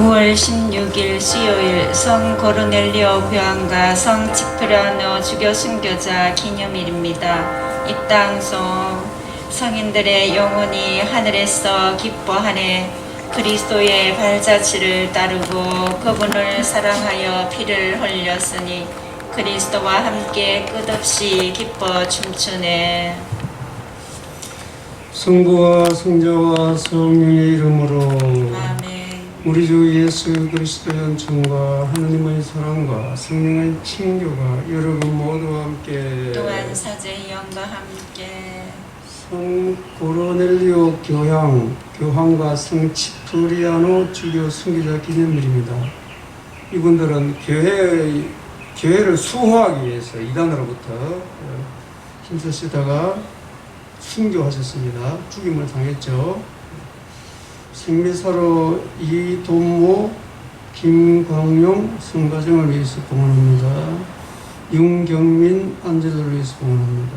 9월 16일 수요일 성 고르넬리오 교황과 성 치프라노 주교 순교자 기념일입니다. 입당소 성인들의 영혼이 하늘에서 기뻐하네 그리스도의 발자취를 따르고 그분을 사랑하여 피를 흘렸으니 그리스도와 함께 끝없이 기뻐 춤추네. 성부와 성자와 성령의 이름으로 아멘. 우리 주 예수 그리스도의 은총과 하나님의 사랑과 성령의 친교가 여러분 모두와 함께 또한 사제의 영과 함께 성 고로넬리오 교황 교황과 성 치프리아노 주교 순교자 기념일입니다. 이분들은 교회 교회를 수호하기 위해서 이단으로부터 어, 힘쓰시다가 순교하셨습니다. 죽임을 당했죠. 생미사로 이동모, 김광용 성가정을 위해서 봉헌합니다. 윤경민 안재도를 위해서 봉헌합니다.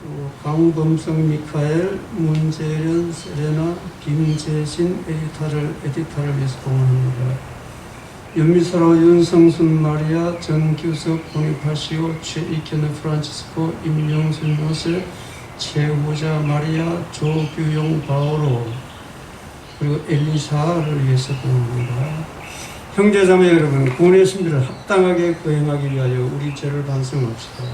또 강범성 미카엘, 문재련 세레나, 김재신 에디타를 에디타를 위해서 봉헌합니다. 연미사로 윤성순 마리아, 전규석 보니파시오, 최익현의 프란치스코, 임영순 요셉, 최호자 마리아, 조규용 바오로 그리고 엘리사를 위해서 봉헌합니다. 형제자매 여러분, 구원의 신비를 합당하게 거행하기 위하여 우리 죄를 반성합시다.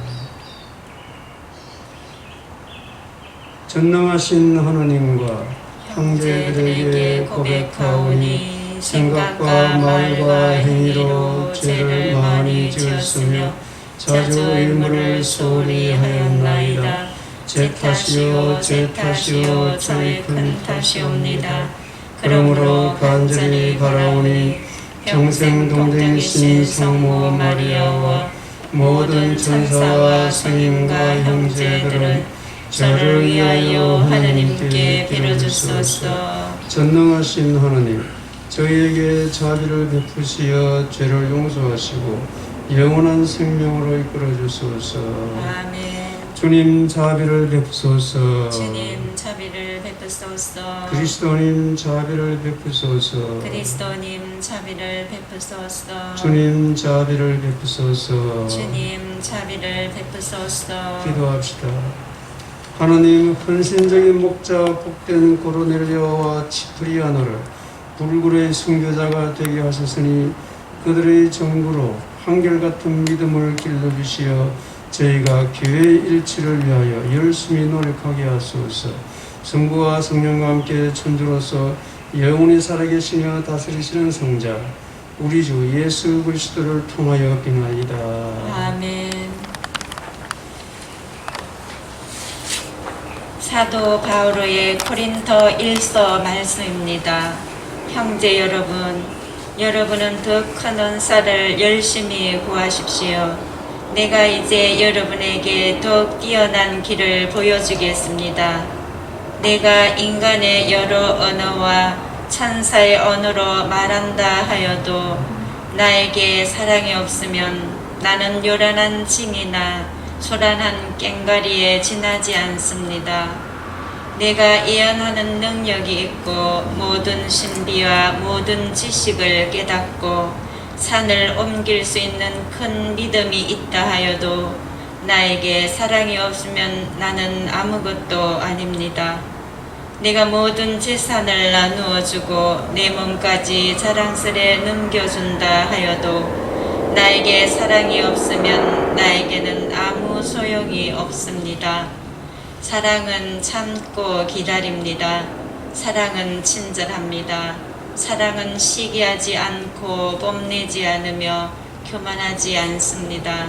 전능하신 하나님과 형제들에게 고백하오니 생각과 말과 행위로 죄를 많이 지었으며 자주 의무를 소홀히 하였나이다. 제 탓이요 제 탓이요 저의 큰 탓이옵니다. 그러므로 간절히 바라오니 평생 동생이신 성모 마리아와 모든 천사와 성인과 형제들은 저를 위하여 하나님께 빌어주소서. 전능하신 하나님, 저희에게 자비를 베푸시어 죄를 용서하시고 영원한 생명으로 이끌어 주소서. 아멘. 주님 자비를 베푸소서. 주님 자비를 베푸소서. 그리스도님 자비를 베푸소서. 그리스도님 자비를 베푸소서. 주님 자비를 베푸소서. 주님 자비를 베푸소서. 기도합시다. 하나님 헌신적인 목자 복된 고로넬리오와 치프리아노를 불굴의 순교자가 되게 하셨으니 그들의 정부로 한결같은 믿음을 길러주시어 저희가 교회의 일치를 위하여 열심히 노력하게 하소서 성부와 성령과 함께 천주로서 영원히 살아계시며 다스리시는 성자 우리 주 예수 그리스도를 통하여 빙하이다. 아멘. 사도 바오로의 코린토 1서 말씀입니다. 형제 여러분, 여러분은 더 큰 은사를 열심히 구하십시오. 내가 이제 여러분에게 더욱 뛰어난 길을 보여주겠습니다. 내가 인간의 여러 언어와 천사의 언어로 말한다 하여도 나에게 사랑이 없으면 나는 요란한 징이나 소란한 꽹가리에 지나지 않습니다. 내가 예언하는 능력이 있고 모든 신비와 모든 지식을 깨닫고 산을 옮길 수 있는 큰 믿음이 있다 하여도 나에게 사랑이 없으면 나는 아무것도 아닙니다. 내가 모든 재산을 나누어 주고 내 몸까지 자랑스레 넘겨준다 하여도 나에게 사랑이 없으면 나에게는 아무 소용이 없습니다. 사랑은 참고 기다립니다. 사랑은 친절합니다. 사랑은 시기하지 않고 뽐내지 않으며 교만하지 않습니다.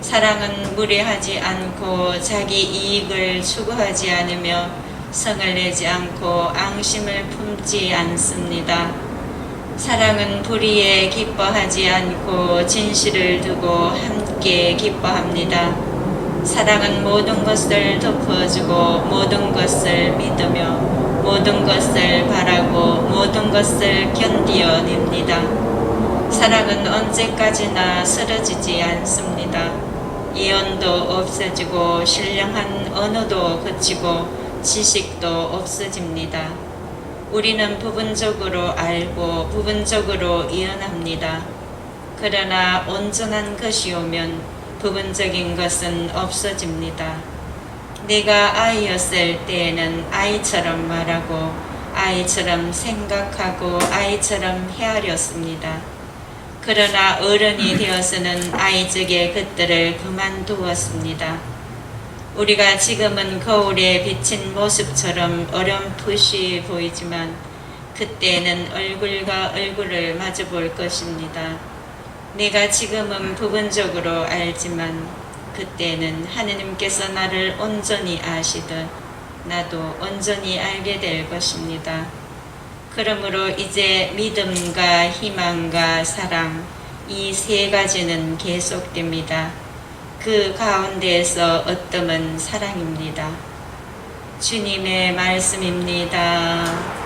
사랑은 무례하지 않고 자기 이익을 추구하지 않으며 성을 내지 않고 앙심을 품지 않습니다. 사랑은 불의에 기뻐하지 않고 진실을 두고 함께 기뻐합니다. 사랑은 모든 것을 덮어주고 모든 것을 믿으며 모든 것을 바라고 모든 것을 견디어냅니다. 사랑은 언제까지나 쓰러지지 않습니다. 예언도 없어지고 신령한 언어도 그치고 지식도 없어집니다. 우리는 부분적으로 알고 부분적으로 이해합니다. 그러나 온전한 것이 오면 부분적인 것은 없어집니다. 내가 아이였을 때에는 아이처럼 말하고 아이처럼 생각하고 아이처럼 헤아렸습니다. 그러나 어른이 되어서는 아이적의 것들을 그만두었습니다. 우리가 지금은 거울에 비친 모습처럼 어렴풋이 보이지만 그때는 얼굴과 얼굴을 마주 볼 것입니다. 내가 지금은 부분적으로 알지만 그때는 하느님께서 나를 온전히 아시듯 나도 온전히 알게 될 것입니다. 그러므로 이제 믿음과 희망과 사랑 이 세 가지는 계속됩니다. 그 가운데에서 어떠면 사랑입니다. 주님의 말씀입니다.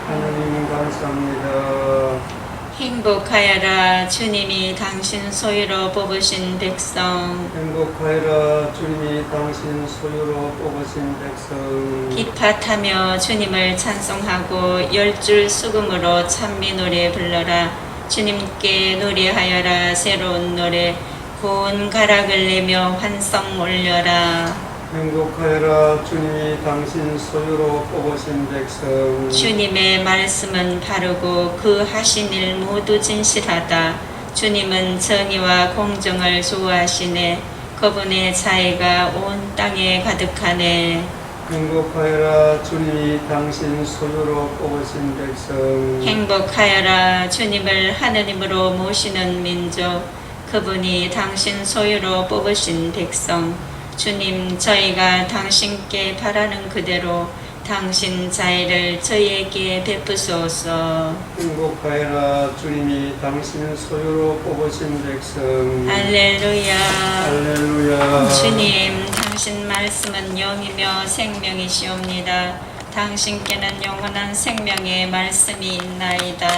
하나님 감사합니다. 행복하여라. 주님이 당신 소유로 뽑으신 백성. 행복하여라. 주님이 당신 소유로 뽑으신 백성. 기팟하며 주님을 찬송하고 열 줄 수금으로 찬미 노래 불러라. 주님께 노래하여라. 새로운 노래. 고운 가락을 내며 환성 올려라 행복하여라. 주님이 당신 소유로 뽑으신 백성. 주님의 말씀은 바르고 그 하신 일 모두 진실하다. 주님은 정의와 공정을 좋아하시네. 그분의 자애가 온 땅에 가득하네. 행복하여라. 주님이 당신 소유로 뽑으신 백성. 행복하여라. 주님을 하느님으로 모시는 민족. 그분이 당신 소유로 뽑으신 백성 주님 저희가 당신께 바라는 그대로 당신 자애를 저희에게 베푸소서. 행복하여라 주님이 당신 소유로 뽑으신 백성. 할렐루야. 할렐루야. 주님 당신 말씀은 영이며 생명이시옵니다 당신께는 영원한 생명의 말씀이 있나이다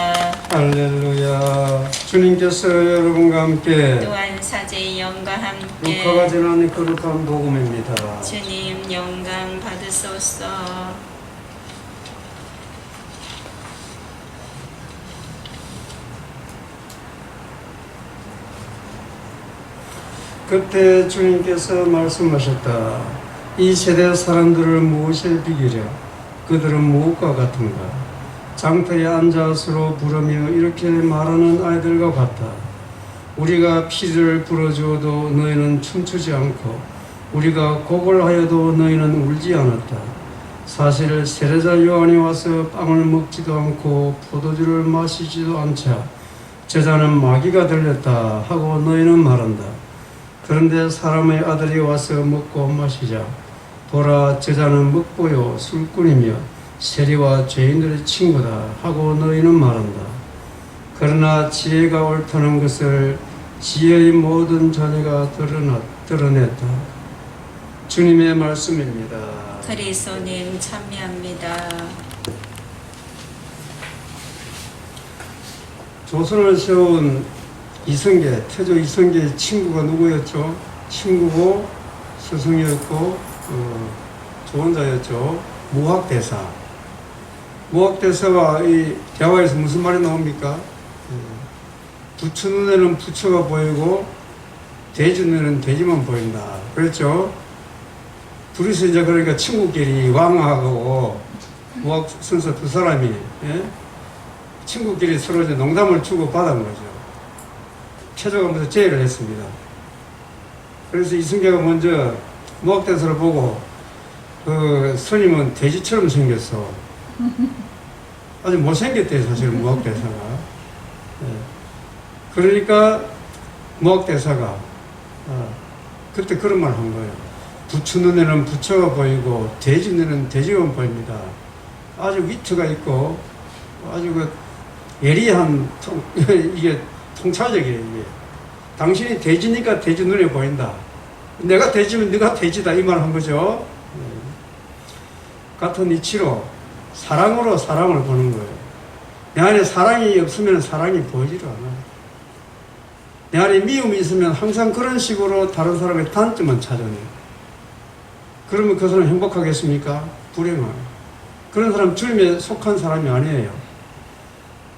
할렐루야 주님께서 여러분과 함께 또한 사제의 영과 함께 루카가 전하는 거룩한 복음입니다 주님 영광 받으소서 그때 주님께서 말씀하셨다. 이 세대 사람들을 무엇에 비기려? 그들은 무엇과 같은가? 장터에 앉아 서로 부르며 이렇게 말하는 아이들과 같다. 우리가 피를 불어주어도 너희는 춤추지 않고 우리가 곡을 하여도 너희는 울지 않았다. 사실 세례자 요한이 와서 빵을 먹지도 않고 포도주를 마시지도 않자 제자는 마귀가 들렸다 하고 너희는 말한다. 그런데 사람의 아들이 와서 먹고 마시자 보라 제자는 먹보요 술꾼이며 세리와 죄인들의 친구다 하고 너희는 말한다. 그러나 지혜가 옳다는 것을 지혜의 모든 자녀가 드러나, 드러냈다. 주님의 말씀입니다. 그리스도님 참여합니다 조선을 세운 이성계, 태조 이성계의 친구가 누구였죠? 친구고 스승이었고 어, 조언자였죠. 무학대사. 무학대사가 이 대화에서 무슨 말이 나옵니까? 어, 부처 눈에는 부처가 보이고 돼지 눈에는 돼지만 보인다. 그렇죠? 둘이서 이제 그러니까 친구끼리 왕하고 무학 선사 두 사람이 예? 친구끼리 서로 이제 농담을 주고 받은 거죠. 최저가 먼저 제의를 했습니다. 그래서 이승계가 먼저 무학대사를 보고 그 스님은 돼지처럼 생겼어. 아주 못생겼대 사실 무학대사가. 예. 그러니까 무학대사가 어, 그때 그런 말 한 거예요. 부처 눈에는 부처가 보이고 돼지 눈에는 돼지가 보입니다. 아주 위트가 있고 아주 그 예리한 통, 이게 통찰적이에요 이게. 당신이 돼지니까 돼지 눈에 보인다. 내가 돼지면 네가 돼지다 이 말 한 거죠. 예. 같은 이치로 사랑으로 사랑을 보는 거예요. 내 안에 사랑이 없으면 사랑이 보이지를 않아요. 내 안에 미움이 있으면 항상 그런 식으로 다른 사람의 단점만 찾아내요. 그러면 그 사람 행복하겠습니까? 불행해요. 그런 사람 주님에 속한 사람이 아니에요.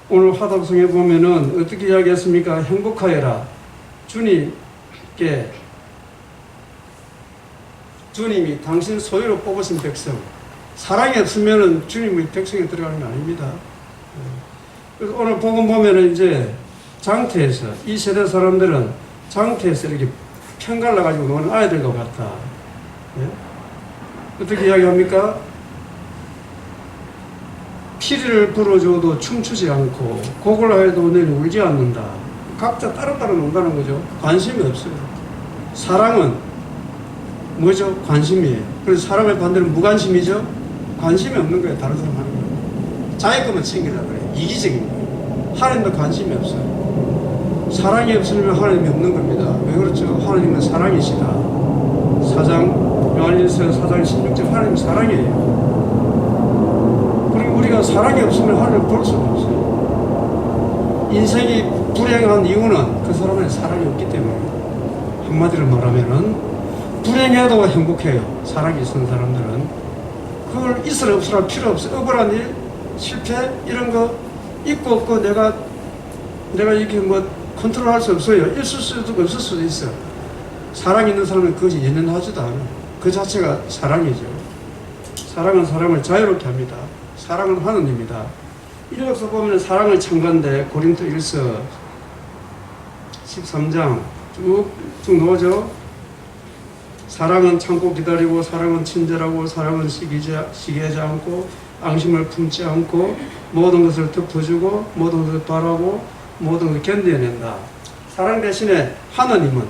오늘 화답성에 보면은 어떻게 이야기했습니까? 행복하여라. 주님께 주님이 당신 소유로 뽑으신 백성. 사랑이 없으면은 주님의 백성에 들어가는 게 아닙니다. 예. 그래서 오늘 복음 보면은 이제 장태에서 이 세대 사람들은 장태에서 이렇게 편갈라 가지고 노는 아이들과 같다. 예? 어떻게 이야기합니까? 피리를 불어줘도 춤추지 않고 곡을 하여도 너는 울지 않는다. 각자 따로따로 논다는 거죠. 관심이 없어요. 사랑은 뭐죠? 관심이에요. 그래서 사랑의 반대로 무관심이죠? 관심이 없는 거예요. 다른 사람 하는 거. 자기 것만 챙기려 그래. 이기적인 거예요. 하나님도 관심이 없어요. 사랑이 없으면 하나님이 없는 겁니다. 왜 그렇죠? 하나님은 사랑이시다. 사장, 요한일서 사장 16절 하나님 사랑이에요. 그리고 우리가 사랑이 없으면 하나님을 볼 수가 없어요. 인생이 불행한 이유는 그 사람의 사랑이 없기 때문에 한마디로 말하면은 불행해도 행복해요. 사랑이 있는 사람들은 그걸 있으라 없으라 필요 없어요. 억울한 일, 실패 이런 거 있고 없고 내가 내가 이렇게 뭐 컨트롤 할 수 없어요. 있을 수도 없을 수도 있어. 사랑 있는 사람은 그것이 연연하지도 않아. 그 자체가 사랑이죠. 사랑은 사람을 자유롭게 합니다. 사랑은 하느님이다. 이력서 보면 사랑을 참가인데 고린도 1서 13장 쭉쭉 나오죠. 사랑은 참고 기다리고 사랑은 친절하고 사랑은 시기하지 않고 앙심을 품지 않고 모든 것을 덮어주고 모든 것을 바라고 모든 것을 견뎌낸다. 사랑 대신에 하나님은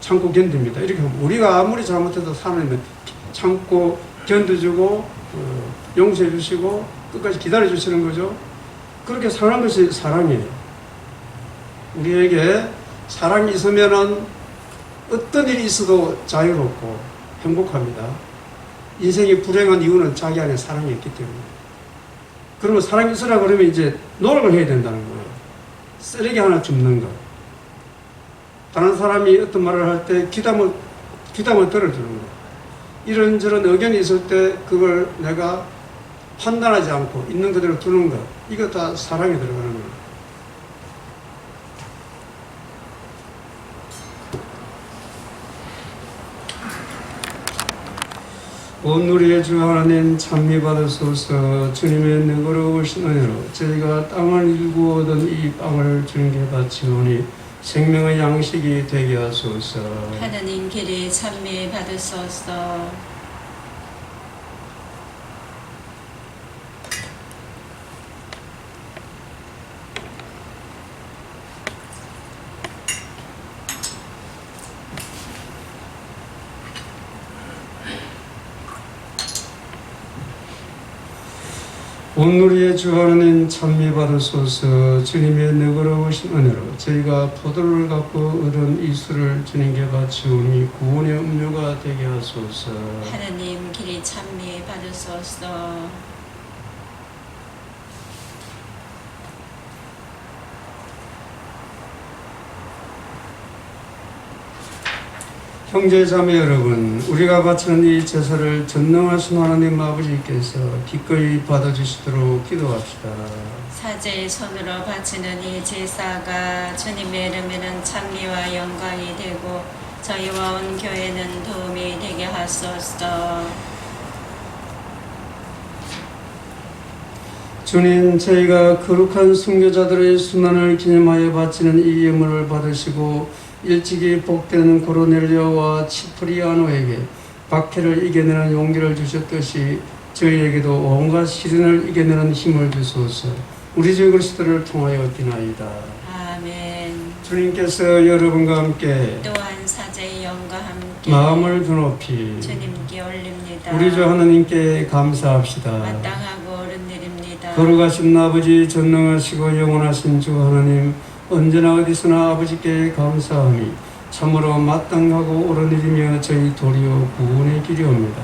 참고 견딥니다. 이렇게 우리가 아무리 잘못해도 하나님은 참고 견뎌주고 어, 용서해 주시고 끝까지 기다려 주시는 거죠. 그렇게 사는 것이 사랑이에요. 우리에게 사랑이 있으면은 어떤 일이 있어도 자유롭고 행복합니다. 인생이 불행한 이유는 자기 안에 사랑이 있기 때문에. 그러면 사랑이 있으라 그러면 이제 노력을 해야 된다는 거예요. 쓰레기 하나 줍는 거. 다른 사람이 어떤 말을 할 때 귀담을, 귀담을 들어주는 거. 이런저런 의견이 있을 때 그걸 내가 판단하지 않고 있는 그대로 두는 것. 이거 다 사랑에 들어가는 거예요. 온누리의 주 하나님 찬미 받으소서 주님의 너그러우신 은혜로 저희가 땅을 일구 얻은 이 빵을 주님께 바치오니 생명의 양식이 되게 하소서 하나님 길이 찬미 받으소서. 온누리의 주 하나님 찬미 받으소서 주님의 너그러우신 은혜로 저희가 포도를 갖고 얻은 이 술을 주님께 바치오니 구원의 음료가 되게 하소서 하나님 길이 찬미 받으소서. 형제 자매 여러분, 우리가 바치는 이 제사를 전능하신 하나님 아버지께서 기꺼이 받아주시도록 기도합시다. 사제의 손으로 바치는 이 제사가 주님의 이름에는 찬미와 영광이 되고 저희와 온 교회는 도움이 되게 하소서. 주님, 저희가 거룩한 순교자들의 순환을 기념하여 바치는 이 예물을 받으시고 일찍이 복되는 고로넬리오와 치프리아노에게 박해를 이겨내는 용기를 주셨듯이 저희에게도 온갖 시련을 이겨내는 힘을 주소서. 우리 주 그리스도를 통하여 비나이다. 아멘. 주님께서 여러분과 함께 또한 사제의 영과 함께 마음을 드높이 주님께 올립니다. 우리 주 하나님께 감사합시다. 마땅하고 옳은 일입니다. 거룩하신 아버지 전능하시고 영원하신 주 하나님 언제나 어디서나 아버지께 감사함이 참으로 마땅하고 옳은 일이며 저희 도리어 구원의 길이옵니다.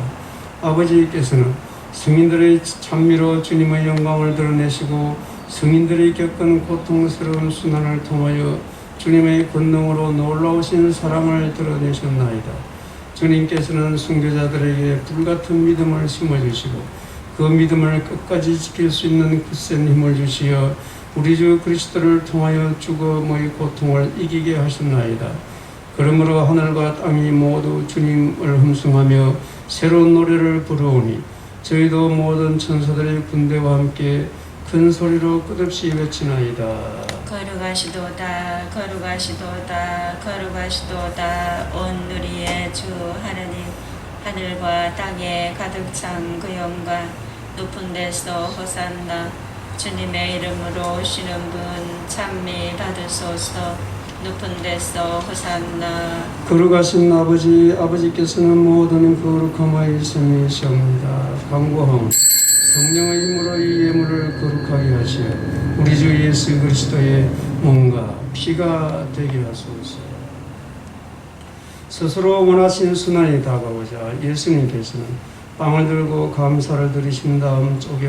아버지께서는 성인들의 찬미로 주님의 영광을 드러내시고 성인들이 겪은 고통스러운 순환을 통하여 주님의 권능으로 놀라우신 사랑을 드러내셨나이다. 주님께서는 순교자들에게 불같은 믿음을 심어주시고 그 믿음을 끝까지 지킬 수 있는 굳센 힘을 주시어 우리 주 그리스도를 통하여 죽음의 고통을 이기게 하셨나이다. 그러므로 하늘과 땅이 모두 주님을 흠숭하며 새로운 노래를 부르오니 저희도 모든 천사들의 군대와 함께 큰 소리로 끝없이 외치나이다. 거룩하시도다 거룩하시도다 거룩하시도다 온 누리의 주 하느님 하늘과 땅에 가득 찬 그 영광 높은 데서 호산나 주님의 이름으로 오시는 분 찬미 받으소서 높은 데서 호산나 거룩하신 아버지, 아버지께서는 모든 거룩함의 성이시옵니다. 강구함, 성령의 힘으로 이 예물을 거룩하게 하시어 우리 주 예수 그리스도의 몸과 피가 되게 하소서. 스스로 원하신 순환이 다가오자 예수님께서는 빵을 들고 감사를 드리신 다음 쪼개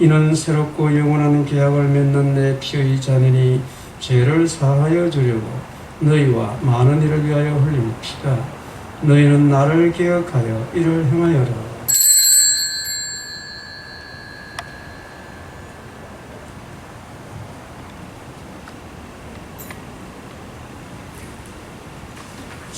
이는 새롭고 영원한 계약을 맺는 내 피의 잔이니 죄를 사하여 주려고 너희와 많은 이를 위하여 흘린 피다. 너희는 나를 기억하여 이를 행하여라.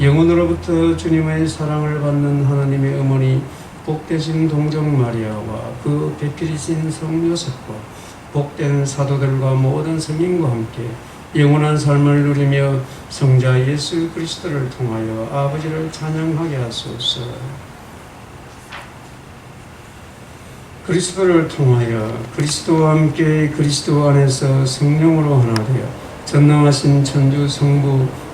영혼으로부터 주님의 사랑을 받는 하나님의 어머니 복되신 동정 마리아와 그 배필이신 성 요셉과 복된 사도들과 모든 성인과 함께 영원한 삶을 누리며 성자 예수 그리스도를 통하여 아버지를 찬양하게 하소서. 그리스도를 통하여 그리스도와 함께 그리스도 안에서 성령으로 하나 되어 전능하신 천주 성부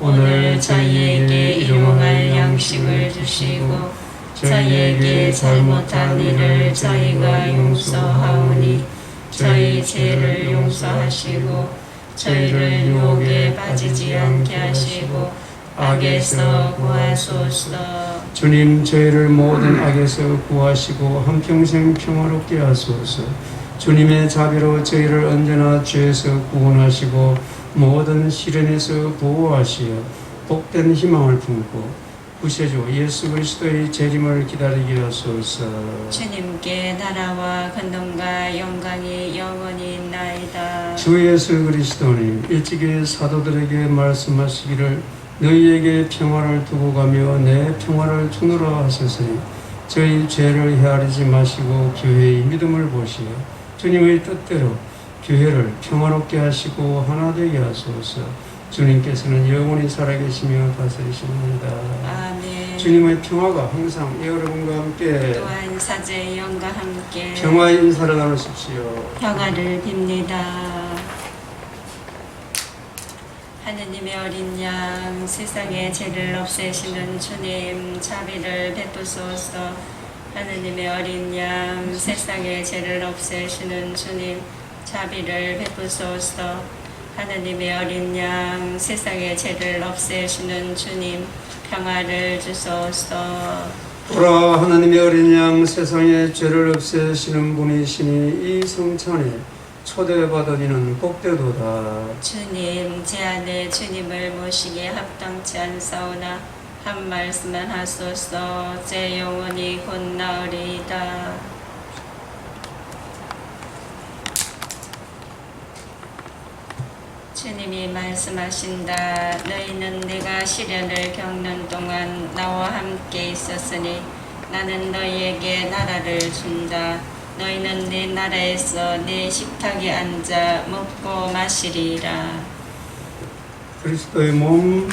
오늘 저희에게 일용할 양식을 주시고 저희에게 잘못한 일을 저희가 용서하오니 저희 죄를 용서하시고 저희를 유혹에 빠지지 않게 하시고 악에서 구하소서. 주님 저희를 모든 악에서 구하시고 한평생 평화롭게 하소서. 주님의 자비로 저희를 언제나 죄에서 구원하시고 모든 시련에서 보호하시어 복된 희망을 품고 구세주 예수 그리스도의 재림을 기다리게 하소서. 주님께 나라와 권능과 영광이 영원히 있나이다. 주 예수 그리스도님 일찍이 사도들에게 말씀하시기를 너희에게 평화를 두고 가며 내 평화를 주노라 하셨으니 저희 죄를 헤아리지 마시고 교회의 믿음을 보시어 주님의 뜻대로 교회를 평화롭게 하시고 하나 되게 하소서. 주님께서는 영원히 살아계시며 다스리십니다. 아멘. 주님의 평화가 항상 여러분과 함께 또한 사제의 영과 함께 평화의 인사를 나누십시오. 평화를 빕니다. 하느님의 어린 양 세상의 죄를 없애시는 주님 자비를 베푸소서. 하느님의 어린 양 세상의 죄를 없애시는 주님 자비를 베푸소서 하느님의 어린 양 세상의 죄를 없애시는 주님 평화를 주소서. 보라 하나님의 어린 양 세상의 죄를 없애시는 분이시니 이 성찬에 초대받으니는 복되도다. 주님 제 안에 주님을 모시기에 합당치 않사오나 한 말씀만 하소서. 제 영혼이 곧 나으리이다 주님이 말씀하신다 너희는 내가 시련을 겪는 동안 나와 함께 있었으니 나는 너희에게 나라를 준다. 너희는 내 나라에서 내 식탁에 앉아 먹고 마시리라. 그리스도의 몸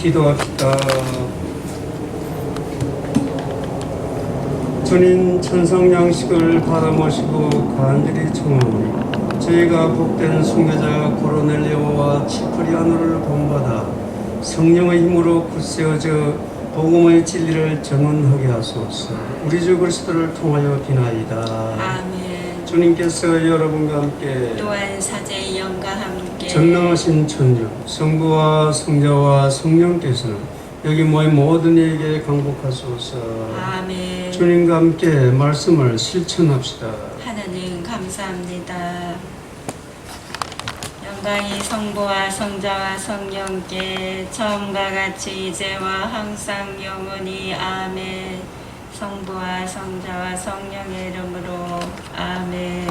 기도합시다. 주님 천성 양식을 받아 모시고 간절히 청하오니 저희가 복된 순교자 고로넬리오와 치프리아노를 본받아 성령의 힘으로 굳세어져 복음의 진리를 전언하게 하소서. 우리 주 그리스도를 통하여 비나이다. 아멘 주님께서 여러분과 함께 또한 함께 전능하신 천주 성부와 성자와 성령께서는 여기 모인 모든 이에게 강복하소서. 아멘 주님과 함께 말씀을 실천합시다. 하나님 감사합니다. 영광이 성부와 성자와 성령께 처음과 같이 이제와 항상 영원히 아멘. 성부와 성자와 성령의 이름으로 아멘.